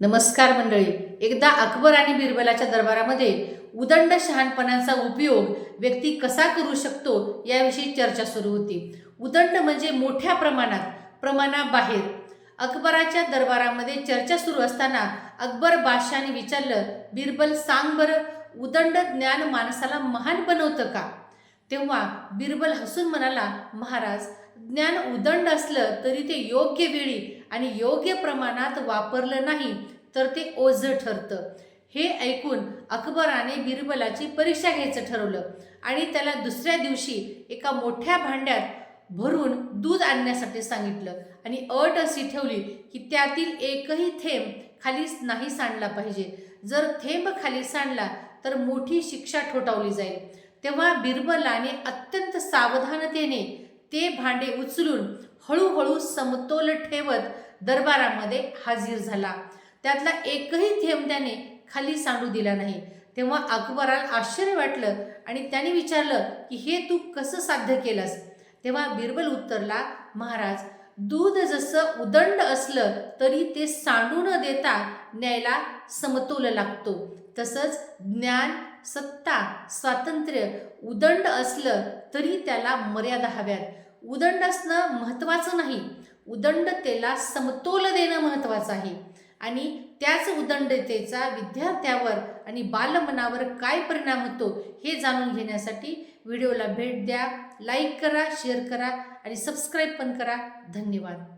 नमस्कार मंडळी. एकदा अकबर आणि बिरबलाच्या दरबारामध्ये उदंड शहाणपणाचा उपयोग व्यक्ती कसा करू शकतो याविषयी चर्चा सुरू होती. उदंड म्हणजे मोठ्या प्रमाणात प्रमाणाबाहेर. अकबराच्या दरबारामध्ये चर्चा सुरू असताना अकबर बादशाने विचारलं बिरबल सांग बरं उदंड ज्ञान माणसाला महान बनवतं का? तेव्हा बिरबल हसून म्हणाला महाराज ज्ञान उदंड असलं तरी ते योग्य वेळी आणि योग्य प्रमाणात वापरलं नाही तर ते ओझं ठरतं. हे ऐकून अकबराने बिरबलाची परीक्षा घ्यायचं ठरवलं आणि त्याला दुसऱ्या दिवशी एका मोठ्या भांड्यात भरून दूध आणण्यासाठी सांगितलं आणि अट अशी ठेवली की त्यातील एकही थेंब खाली नाही सांडला पाहिजे. जर थेंब खाली सांडला तर मोठी शिक्षा ठोठावली जाईल. तेव्हा बिरबलाने अत्यंत सावधानतेने ते भांडे उचलून हळूहळू समतोल ठेवत दरबारामध्ये हाजीर झाला. त्यातला एकही थेंब त्याने खाली सांडू दिला नाही. तेव्हा अकबराला आश्चर्य वाटलं आणि त्याने विचारलं की हे तू कसं साध्य केलंस? तेव्हा बिरबल उत्तरला महाराज दूध जसं उदंड असलं तरी ते सांडू न देता न्यायला समतोल लागतो. तसंच ज्ञान सत्ता स्वातंत्र्य उदंड असलं तरी त्याला मर्यादा हव्यात. उदंड असणं महत्त्वाचं नाही. उदंडतेला समतोल देणं महत्त्वाचं आहे. आणि त्याच उदंडतेचा विद्यार्थ्यावर आणि बालमनावर काय परिणाम होतो हे जाणून घेण्यासाठी व्हिडिओला भेट द्या लाईक करा शेअर करा आणि सबस्क्राईब पण करा. धन्यवाद.